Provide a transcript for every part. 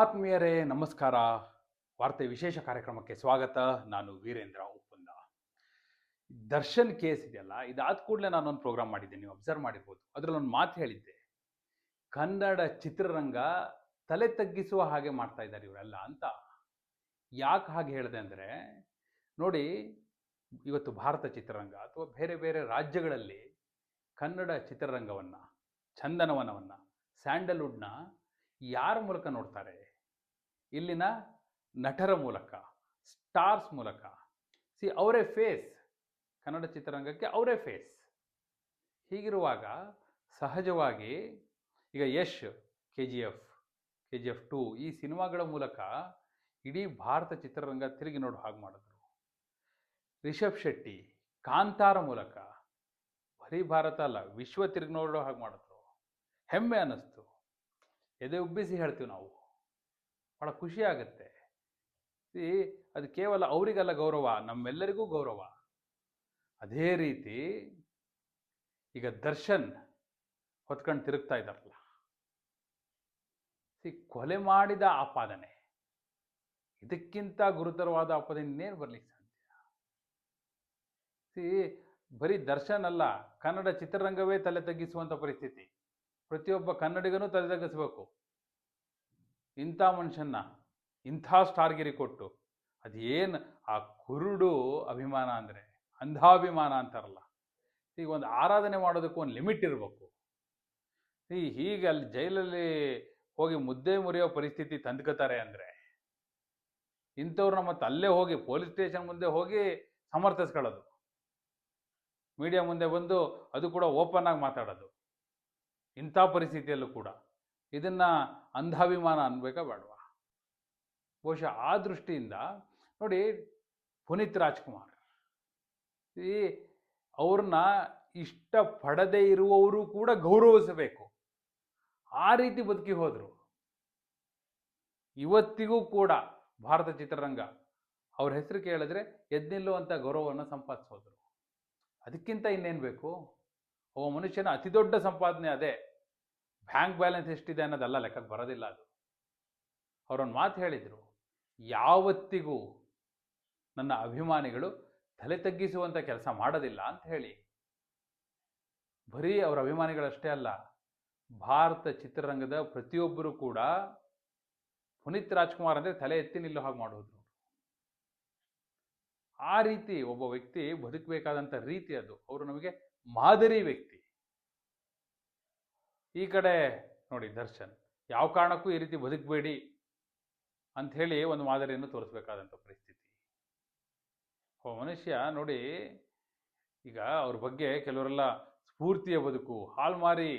ಆತ್ಮೀಯರೇ, ನಮಸ್ಕಾರ. ವಾರ್ತೆ ವಿಶೇಷ ಕಾರ್ಯಕ್ರಮಕ್ಕೆ ಸ್ವಾಗತ. ನಾನು ವೀರೇಂದ್ರ ಉಪ್ಪುಂದ. ದರ್ಶನ್ ಕೇಸ್ ಇದೆಯಲ್ಲ, ಇದಾದ ಕೂಡಲೇ ನಾನೊಂದು ಪ್ರೋಗ್ರಾಮ್ ಮಾಡಿದ್ದೆ, ನೀವು ಅಬ್ಸರ್ವ್ ಮಾಡಿರ್ಬೋದು. ಅದರಲ್ಲಿ ಒಂದು ಮಾತು ಹೇಳಿದ್ದೆ. ಕನ್ನಡ ಚಿತ್ರರಂಗ ತಲೆ ತಗ್ಗಿಸುವ ಹಾಗೆ ಮಾಡ್ತಾ ಇದ್ದಾರೆ ಇವರೆಲ್ಲ ಅಂತ. ಯಾಕೆ ಹಾಗೆ ಹೇಳಿದೆ ಅಂದರೆ, ನೋಡಿ, ಇವತ್ತು ಭಾರತ ಚಿತ್ರರಂಗ ಅಥವಾ ಬೇರೆ ಬೇರೆ ರಾಜ್ಯಗಳಲ್ಲಿ ಕನ್ನಡ ಚಿತ್ರರಂಗವನ್ನು, ಚಂದನವನವನ್ನು, ಸ್ಯಾಂಡಲ್ವುಡ್ನ ಯಾರ ಮೂಲಕ ನೋಡ್ತಾರೆ? ಇಲ್ಲಿನ ನಟರ ಮೂಲಕ ಸ್ಟಾರ್ಸ್ ಮೂಲಕ. ಸಿ ಅವರೇ ಫೇಸ್ ಕನ್ನಡ ಚಿತ್ರರಂಗಕ್ಕೆ ಅವರೇ ಫೇಸ್ ಹೀಗಿರುವಾಗ ಸಹಜವಾಗಿ ಈಗ Yash K G F K G F two ಈ ಸಿನಿಮಾಗಳ ಮೂಲಕ ಇಡೀ ಭಾರತ ಚಿತ್ರರಂಗ ತಿರುಗಿ ನೋಡೋ ಹಾಗೆ ಮಾಡಿದ್ರು. ರಿಷಬ್ ಶೆಟ್ಟಿ, ಕಾಂತಾರ ಮೂಲಕ ಬರೀ ಭಾರತ ಅಲ್ಲ, ವಿಶ್ವ ತಿರುಗಿ ನೋಡೋ ಹಾಗೆ ಮಾಡಿದ್ರು. ಹೆಮ್ಮೆ ಅನ್ನಿಸ್ತು. ಎದೆ ಉಬ್ಬಿಸಿ ಹೇಳ್ತೀವಿ ನಾವು. ಭಾಳ ಖುಷಿಯಾಗುತ್ತೆ. ಸಿ, ಅದು ಕೇವಲ ಅವರಿಗಲ್ಲ ಗೌರವ, ನಮ್ಮೆಲ್ಲರಿಗೂ ಗೌರವ. ಅದೇ ರೀತಿ ಈಗ ದರ್ಶನ್ ಹೊತ್ಕೊಂಡು ತಿರುಗ್ತಾ ಇದ್ದಾರಲ್ಲ. ಸಿ, ಕೊಲೆ ಮಾಡಿದ ಆಪಾದನೆ ಇದಕ್ಕಿಂತ ಗುರುತರವಾದ ಆಪಾದನೆ ಇನ್ನೇನು ಬರ್ಲಿಕ್ಕೆ ಸಾಧ್ಯ? ಸಿ, ಬರೀ ದರ್ಶನ್ ಅಲ್ಲ, ಕನ್ನಡ ಚಿತ್ರರಂಗವೇ ತಲೆ ತಗ್ಗಿಸುವಂಥ ಪರಿಸ್ಥಿತಿ. ಪ್ರತಿಯೊಬ್ಬ ಕನ್ನಡಿಗನೂ ತಲೆ ತಗ್ಗಿಸ್ಬೇಕು. ಇಂಥ ಮನುಷ್ಯನ್ನ, ಇಂಥ ಸ್ಟಾರ್ಗಿರಿ ಕೊಟ್ಟು, ಅದೇನು ಆ ಕುರುಡು ಅಭಿಮಾನ ಅಂದರೆ, ಅಂಧಾಭಿಮಾನ ಅಂತಾರಲ್ಲ, ಈಗ ಒಂದು ಆರಾಧನೆ ಮಾಡೋದಕ್ಕೂ ಒಂದು ಲಿಮಿಟ್ ಇರಬೇಕು. ಈ ಹೀಗೆ ಅಲ್ಲಿ ಜೈಲಲ್ಲಿ ಹೋಗಿ ಮುದ್ದೆ ಮುರಿಯೋ ಪರಿಸ್ಥಿತಿ ತಂದ್ಕೋತಾರೆ ಅಂದರೆ ಇಂಥವ್ರನ್ನ ಮತ್ತೆ ಅಲ್ಲೇ ಹೋಗಿ ಪೊಲೀಸ್ ಸ್ಟೇಷನ್ ಮುಂದೆ ಹೋಗಿ ಸಮರ್ಥಿಸ್ಕೊಳ್ಳೋದು. ಮೀಡಿಯಾ ಮುಂದೆ ಬಂದು ಅದು ಕೂಡ ಓಪನ್ ಆಗಿ ಮಾತಾಡೋದು. ಇಂಥ ಪರಿಸ್ಥಿತಿಯಲ್ಲೂ ಕೂಡ. ಇದನ್ನ ಅಂಧಾಭಿಮಾನ ಅನ್ಬೇಕಾ ಬೇಡವಾ? ಬಹುಶಃ ಆ ದೃಷ್ಟಿಯಿಂದ ನೋಡಿ ಪುನೀತ್ ರಾಜ್ಕುಮಾರ್. ಈ ಅವ್ರನ್ನ ಇಷ್ಟಪಡದೇ ಇರುವವರು ಕೂಡ ಗೌರವಿಸಬೇಕು. ಆ ರೀತಿ ಬದುಕಿ ಹೋದರು. ಇವತ್ತಿಗೂ ಕೂಡ ಭಾರತ ಚಿತ್ರರಂಗ ಅವ್ರ ಹೆಸರು ಕೇಳಿದ್ರೆ ಎದ್ನಿಲ್ಲುವಂಥ ಗೌರವವನ್ನು ಸಂಪಾದಿಸೋದ್ರು. ಅದಕ್ಕಿಂತ ಇನ್ನೇನು ಬೇಕು? ಒಬ್ಬ ಮನುಷ್ಯನ ಅತಿ ದೊಡ್ಡ ಸಂಪಾದನೆ ಅದೇ. ಬ್ಯಾಂಕ್ ಬ್ಯಾಲೆನ್ಸ್ ಎಷ್ಟಿದೆ ಅನ್ನೋದಲ್ಲ ಲೆಕ್ಕಕ್ಕೆ ಬರೋದಿಲ್ಲ ಅದು. ಅವರೊಂದು ಮಾತು ಹೇಳಿದರು, ಯಾವತ್ತಿಗೂ ನನ್ನ ಅಭಿಮಾನಿಗಳು ತಲೆ ತಗ್ಗಿಸುವಂಥ ಕೆಲಸ ಮಾಡೋದಿಲ್ಲ ಅಂತ ಹೇಳಿ. ಬರೀ ಅವರ ಅಭಿಮಾನಿಗಳಷ್ಟೇ ಅಲ್ಲ, ಭಾರತ ಚಿತ್ರರಂಗದ ಪ್ರತಿಯೊಬ್ಬರು ಕೂಡ ಪುನೀತ್ ರಾಜ್ಕುಮಾರ್ ಅಂದರೆ ತಲೆ ಎತ್ತಿ ನಿಲ್ಲೋ ಹಾಗೆ ಮಾಡೋದು ಆ ರೀತಿ ಒಬ್ಬ ವ್ಯಕ್ತಿ ಬದುಕಬೇಕಾದಂಥ ರೀತಿ ಅದು. ಅವರು ನಮಗೆ ಮಾದರಿ ವ್ಯಕ್ತಿ. ಈ ಕಡೆ ನೋಡಿ ದರ್ಶನ್, ಯಾವ ಕಾರಣಕ್ಕೂ ಈ ರೀತಿ ಬದುಕಬೇಡಿ ಅಂಥೇಳಿ ಒಂದು ಮಾದರಿಯನ್ನು ತೋರಿಸ್ಬೇಕಾದಂಥ ಪರಿಸ್ಥಿತಿ. ಒಬ್ಬ ಮನುಷ್ಯ ನೋಡಿ ಈಗ ಅವ್ರ ಬಗ್ಗೆ ಕೆಲವರೆಲ್ಲ ಸ್ಫೂರ್ತಿಯ ಬದುಕು, ಹಾಲ್ ಮಾರಿ,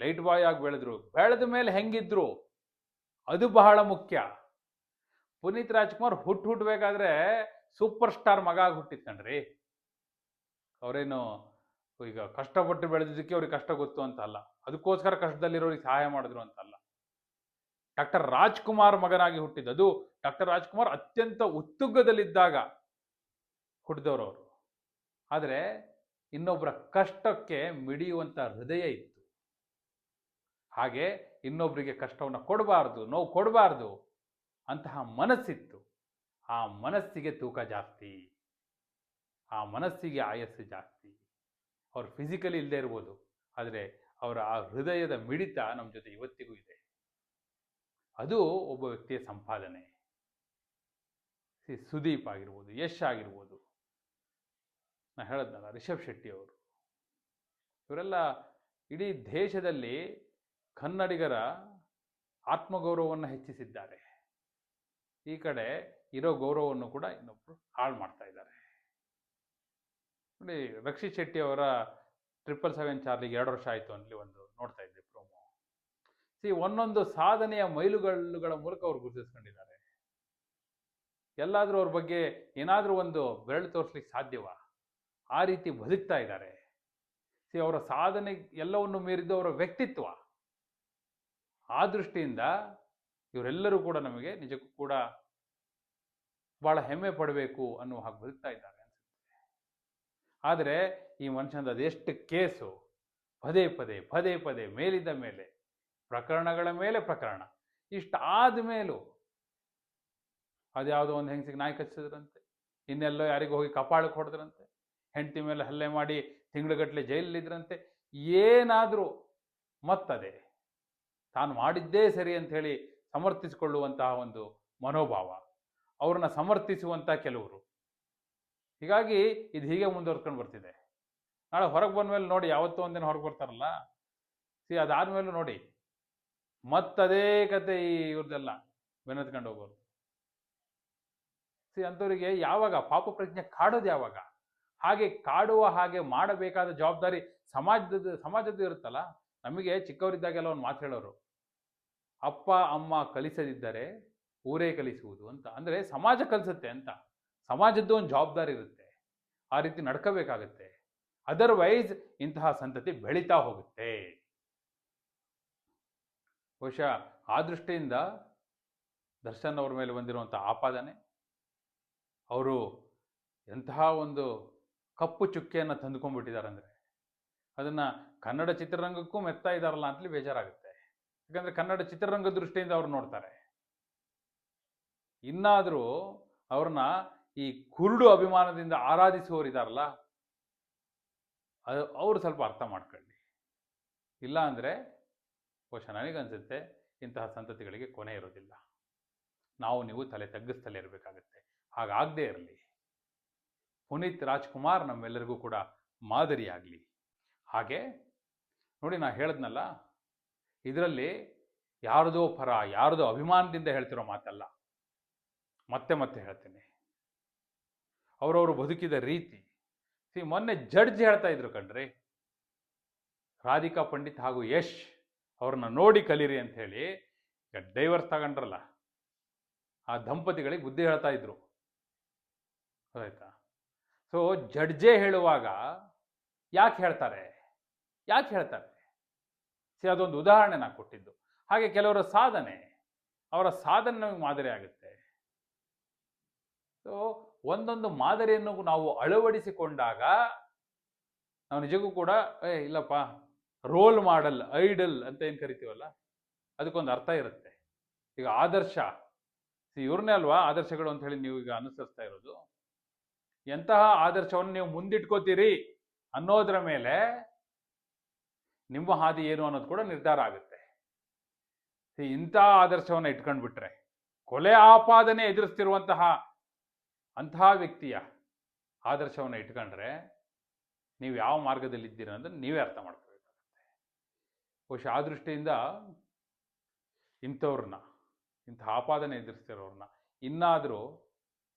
ಲೈಟ್ ಬಾಯ್ ಆಗಿ ಬೆಳೆದ್ರು, ಬೆಳೆದ ಮೇಲೆ ಹೆಂಗಿದ್ರು, ಅದು ಬಹಳ ಮುಖ್ಯ. ಪುನೀತ್ ರಾಜ್ಕುಮಾರ್ ಹುಟ್ಟು ಹುಟ್ಟಬೇಕಾದ್ರೆ ಸೂಪರ್ ಸ್ಟಾರ್ ಮಗ ಆಗಿ ಹುಟ್ಟಿತ್ತಣ್ರಿ ಅವರೇನು ಈಗ ಕಷ್ಟಪಟ್ಟು ಬೆಳೆದಿದ್ದಕ್ಕೆ ಅವ್ರಿಗೆ ಕಷ್ಟ ಗೊತ್ತು ಅಂತ ಅಲ್ಲ. ಅದಕ್ಕೋಸ್ಕರ ಕಷ್ಟದಲ್ಲಿರೋರಿಗೆ ಸಹಾಯ ಮಾಡಿದ್ರು ಅಂತ ಅಲ್ಲ. ಡಾಕ್ಟರ್ ರಾಜ್ಕುಮಾರ್ ಮಗನಾಗಿ ಹುಟ್ಟಿದ್ದು. ಅದು ಡಾಕ್ಟರ್ ರಾಜ್ಕುಮಾರ್ ಅತ್ಯಂತ ಉತ್ತುಂಗದಲ್ಲಿದ್ದಾಗ ಹುಟ್ಟಿದವರು ಅವರು. ಆದರೆ ಇನ್ನೊಬ್ಬರ ಕಷ್ಟಕ್ಕೆ ಮಿಡಿಯುವಂಥ ಹೃದಯ ಇತ್ತು. ಹಾಗೆ ಇನ್ನೊಬ್ಬರಿಗೆ ಕಷ್ಟವನ್ನು ಕೊಡಬಾರ್ದು, ನೋವು ಕೊಡಬಾರ್ದು ಅಂತಹ ಮನಸ್ಸಿತ್ತು. ಆ ಮನಸ್ಸಿಗೆ ತೂಕ ಜಾಸ್ತಿ. ಆ ಮನಸ್ಸಿಗೆ ಆಯಸ್ಸು ಜಾಸ್ತಿ. ಅವ್ರು ಫಿಸಿಕಲಿ ಇಲ್ಲದೆ ಇರ್ಬೋದು. ಆದರೆ ಅವರ ಆ ಹೃದಯದ ಮಿಡಿತ ನಮ್ಮ ಜೊತೆ ಇವತ್ತಿಗೂ ಇದೆ. ಅದು ಒಬ್ಬ ವ್ಯಕ್ತಿಯ ಸಂಪಾದನೆ. ಸಿ ಸುದೀಪ್ ಆಗಿರ್ಬೋದು, ಯಶ್ ಆಗಿರ್ಬೋದು. ನಾ ಹೇಳದ್ನಲ್ಲ, ರಿಷಬ್ ಶೆಟ್ಟಿ ಅವರು. ಇವರೆಲ್ಲ ಇಡೀ ದೇಶದಲ್ಲಿ ಕನ್ನಡಿಗರ ಆತ್ಮಗೌರವವನ್ನು ಹೆಚ್ಚಿಸಿದ್ದಾರೆ. ಈ ಕಡೆ ಇರೋ ಗೌರವವನ್ನು ಕೂಡ ಇನ್ನೊಬ್ಬರು ಹಾಳು ಮಾಡ್ತಾ ಇದ್ದಾರೆ. ನೋಡಿ ರಕ್ಷಿ ಶೆಟ್ಟಿ ಅವರ ಟ್ರಿಪಲ್ ಸೆವೆನ್ ಚಾರ್ಲಿಗೆ ಎರಡು ವರ್ಷ ಆಯಿತು ಅಲ್ಲಿ ಒಂದು ನೋಡ್ತಾ ಇದ್ದೆ ಪ್ರೋಮೋ ಸಿ ಒಂದೊಂದು ಸಾಧನೆಯ ಮೈಲುಗಲ್ಲುಗಳ ಮೂಲಕ ಅವ್ರು ಗುರುತಿಸ್ಕೊಂಡಿದ್ದಾರೆ. ಎಲ್ಲಾದರೂ ಅವ್ರ ಬಗ್ಗೆ ಏನಾದರೂ ಒಂದು ಬೆರಳು ತೋರಿಸ್ಲಿಕ್ಕೆ ಸಾಧ್ಯವಾ? ಆ ರೀತಿ ಬದುಕ್ತಾ ಇದ್ದಾರೆ. ಸಿ ಅವರ ಸಾಧನೆ ಎಲ್ಲವನ್ನು ಮೀರಿದ್ದು ಅವರ ವ್ಯಕ್ತಿತ್ವ. ಆ ದೃಷ್ಟಿಯಿಂದ ಇವರೆಲ್ಲರೂ ಕೂಡ ನಮಗೆ ನಿಜಕ್ಕೂ ಕೂಡ ಬಹಳ ಹೆಮ್ಮೆ ಪಡಬೇಕು ಅನ್ನುವ ಹಾಗೆ ಬದುಕ್ತಾ ಇದ್ದಾರೆ. ಆದರೆ ಈ ಮನುಷ್ಯನದು ಅದೆಷ್ಟು ಕೇಸು? ಪದೇ ಪದೇ ಪದೇ ಪದೇ ಮೇಲಿದ್ದ ಮೇಲೆ, ಪ್ರಕರಣಗಳ ಮೇಲೆ ಪ್ರಕರಣ ಇಷ್ಟಾದ ಮೇಲೂ ಅದ್ಯಾವುದೋ ಒಂದು ಹೆಂಗಸಿಗೆ ನಾಯಿ ಕಚ್ಚಿದ್ರಂತೆ, ಇನ್ನೆಲ್ಲೋ ಯಾರಿಗೂ ಹೋಗಿ ಕಪಾಳಕ್ಕೆ ಹೊಡೆದ್ರಂತೆ, ಹೆಂಡತಿ ಮೇಲೆ ಹಲ್ಲೆ ಮಾಡಿ ತಿಂಗಳುಗಟ್ಟಲೆ ಜೈಲಲ್ಲಿದ್ರಂತೆ ಏನಾದರೂ ಮತ್ತದೇ, ತಾನು ಮಾಡಿದ್ದೇ ಸರಿ ಅಂಥೇಳಿ ಸಮರ್ಥಿಸಿಕೊಳ್ಳುವಂತಹ ಒಂದು ಮನೋಭಾವ, ಅವ್ರನ್ನ ಸಮರ್ಥಿಸುವಂಥ ಕೆಲವರು. ಹೀಗಾಗಿ ಇದು ಹೀಗೆ ಮುಂದುವರ್ಕೊಂಡು ಬರ್ತಿದೆ. ನಾಳೆ ಹೊರಗೆ ಬಂದ ಮೇಲೆ ನೋಡಿ, ಯಾವತ್ತೋ ಒಂದಿನ ಹೊರಗೆ ಬರ್ತಾರಲ್ಲ? ಸಿ, ಅದಾದ್ಮೇಲೂ ನೋಡಿ. ಮತ್ತದೇ ಕತೆ ಈ ಇವ್ರದ್ದೆಲ್ಲ ಬೆನ್ನತ್ಕೊಂಡು ಹೋಗೋರು. ಸಿ, ಅಂಥವ್ರಿಗೆ ಯಾವಾಗ? ಪಾಪ ಪ್ರಜ್ಞೆ ಕಾಡೋದು ಯಾವಾಗ? ಹಾಗೆ ಕಾಡುವ ಹಾಗೆ ಮಾಡಬೇಕಾದ ಜವಾಬ್ದಾರಿ ಸಮಾಜದ, ಸಮಾಜದ್ದು ಇರುತ್ತಲ್ಲ? ನಮಗೆ ಚಿಕ್ಕವರಿದ್ದಾಗೆಲ್ಲ ಒಂದು ಮಾತು ಹೇಳೋರು. ಅಪ್ಪ, ಅಮ್ಮ ಕಲಿಸದಿದ್ದರೆ ಊರೇ ಕಲಿಸುವುದು ಅಂತ. ಅಂದರೆ ಸಮಾಜ ಕಲಿಸುತ್ತೆ ಅಂತ. ಸಮಾಜದ್ದು ಒಂದು ಜವಾಬ್ದಾರಿ ಇರುತ್ತೆ. ಆ ರೀತಿ ನಡ್ಕೋಬೇಕಾಗತ್ತೆ. ಅದರ್ವೈಸ್ ಇಂತಹ ಸಂತತಿ ಬೆಳೀತಾ ಹೋಗುತ್ತೆ. ಬಹುಶಃ ಆ ದೃಷ್ಟಿಯಿಂದ ದರ್ಶನ್ ಅವ್ರ ಮೇಲೆ ಬಂದಿರುವಂಥ ಆಪಾದನೆ, ಅವರು ಎಂತಹ ಒಂದು ಕಪ್ಪು ಚುಕ್ಕೆಯನ್ನು ತಂದುಕೊಂಡ್ಬಿಟ್ಟಿದ್ದಾರೆ ಅಂದರೆ ಅದನ್ನು ಕನ್ನಡ ಚಿತ್ರರಂಗಕ್ಕೂ ಮೆತ್ತಾ ಇದ್ದಾರಲ್ಲ ಅಂತಲೇ ಬೇಜಾರಾಗುತ್ತೆ. ಯಾಕಂದರೆ ಕನ್ನಡ ಚಿತ್ರರಂಗ ದೃಷ್ಟಿಯಿಂದ ಅವ್ರು ನೋಡ್ತಾರೆ. ಇನ್ನಾದರೂ ಅವ್ರನ್ನ ಈ ಕುರುಡು ಅಭಿಮಾನದಿಂದ ಆರಾಧಿಸುವವರಿದಾರಲ್ಲ ಅದು ಅವರು ಸ್ವಲ್ಪ ಅರ್ಥ ಮಾಡ್ಕೊಳ್ಳಿ. ಇಲ್ಲ ಅಂದರೆ ಬಹುಶಃ ನನಗನ್ಸುತ್ತೆ ಇಂತಹ ಸಂತತಿಗಳಿಗೆ ಕೊನೆ ಇರೋದಿಲ್ಲ. ನಾವು ನೀವು ತಲೆ ತಗ್ಗಿಸ್ತಲೇ ಇರಬೇಕಾಗತ್ತೆ. ಹಾಗಾಗದೇ ಇರಲಿ. ಪುನೀತ್ ರಾಜ್ಕುಮಾರ್ ನಮ್ಮೆಲ್ಲರಿಗೂ ಕೂಡ ಮಾದರಿಯಾಗಲಿ ಹಾಗೆ, ನೋಡಿ ನಾ ಹೇಳಿದ್ನಲ್ಲ, ಇದರಲ್ಲಿ ಯಾರದೋ ಪರ, ಯಾರದೋ ಅಭಿಮಾನದಿಂದ ಹೇಳ್ತಿರೋ ಮಾತಲ್ಲ. ಮತ್ತೆ ಮತ್ತೆ ಹೇಳ್ತೀನಿ. ಅವರವರು ಬದುಕಿದ ರೀತಿ. ಸಿ, ಮೊನ್ನೆ ಜಡ್ಜ್ ಹೇಳ್ತಾ ಇದ್ರು ಕಣ್ರಿ. ರಾಧಿಕಾ ಪಂಡಿತ್ ಹಾಗೂ ಯಶ್ ಅವ್ರನ್ನ ನೋಡಿ ಕಲೀರಿ ಅಂತ ಹೇಳಿ ಡೈವರ್ಸ್ ತಗೊಂಡ್ರಲ್ಲ, ಆ ದಂಪತಿಗಳಿಗೆ ಬುದ್ಧಿ ಹೇಳ್ತಾ ಇದ್ರು. ಆಯ್ತಾ? ಸೊ, ಜಡ್ಜೆ ಹೇಳುವಾಗ ಯಾಕೆ ಹೇಳ್ತಾರೆ? ಯಾಕೆ ಹೇಳ್ತಾರೆ? ಸಿ, ಅದೊಂದು ಉದಾಹರಣೆ ನಾ ಕೊಟ್ಟಿದ್ದು. ಹಾಗೆ ಕೆಲವರ ಸಾಧನೆ, ಅವರ ಸಾಧನೆ ನಮಗೆ ಮಾದರಿ ಆಗುತ್ತೆ ಸೊ ಒಂದೊಂದು ಮಾದರಿಯನ್ನು ನಾವು ಅಳವಡಿಸಿಕೊಂಡಾಗ ನಾವು ನಿಜಕ್ಕೂ ಕೂಡ, ಏ, ಇಲ್ಲಪ್ಪ, ರೋಲ್ ಮಾಡಲ್, ಐಡಲ್ ಅಂತ ಏನು ಕರಿತೀವಲ್ಲ, ಅದಕ್ಕೊಂದು ಅರ್ಥ ಇರುತ್ತೆ. ಈಗ ಆದರ್ಶ ಇವ್ರನ್ನೇ ಅಲ್ವಾ ಆದರ್ಶಗಳು ಅಂತ ಹೇಳಿ ನೀವು ಈಗ ಅನುಸರಿಸ್ತಾ ಇರೋದು. ಎಂತಹ ಆದರ್ಶವನ್ನು ನೀವು ಮುಂದಿಟ್ಕೋತೀರಿ ಅನ್ನೋದರ ಮೇಲೆ ನಿಮ್ಮ ಹಾದಿ ಏನು ಅನ್ನೋದು ಕೂಡ ನಿರ್ಧಾರ ಆಗುತ್ತೆ. ಇಂಥ ಆದರ್ಶವನ್ನು ಇಟ್ಕೊಂಡ್ಬಿಟ್ರೆ, ಕೊಲೆ ಆಪಾದನೆ ಎದುರಿಸ್ತಿರುವಂತಹ ಅಂತಹ ವ್ಯಕ್ತಿಯ ಆದರ್ಶವನ್ನು ಇಟ್ಕೊಂಡ್ರೆ ನೀವು ಯಾವ ಮಾರ್ಗದಲ್ಲಿದ್ದೀರ ಅಂತ ನೀವೇ ಅರ್ಥ ಮಾಡ್ಕೋಬೇಕಾಗುತ್ತೆ ಬಹುಶಃ ಆ ದೃಷ್ಟಿಯಿಂದ ಇಂಥವ್ರನ್ನ, ಇಂಥ ಆಪಾದನೆ ಎದುರಿಸ್ತಿರೋರನ್ನ ಇನ್ನಾದರೂ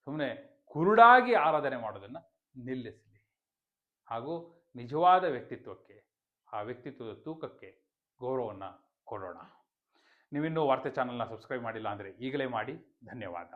ಸುಮ್ಮನೆ ಕುರುಡಾಗಿ ಆರಾಧನೆ ಮಾಡೋದನ್ನು ನಿಲ್ಲಿಸಲಿ. ಹಾಗೂ ನಿಜವಾದ ವ್ಯಕ್ತಿತ್ವಕ್ಕೆ, ಆ ವ್ಯಕ್ತಿತ್ವದ ತೂಕಕ್ಕೆ ಗೌರವವನ್ನು ಕೊಡೋಣ. ನೀವಿನ್ನೂ ವಾರ್ತೆ ಚಾನಲ್ನ ಸಬ್ಸ್ಕ್ರೈಬ್ ಮಾಡಿಲ್ಲ ಅಂದರೆ ಈಗಲೇ ಮಾಡಿ. ಧನ್ಯವಾದ.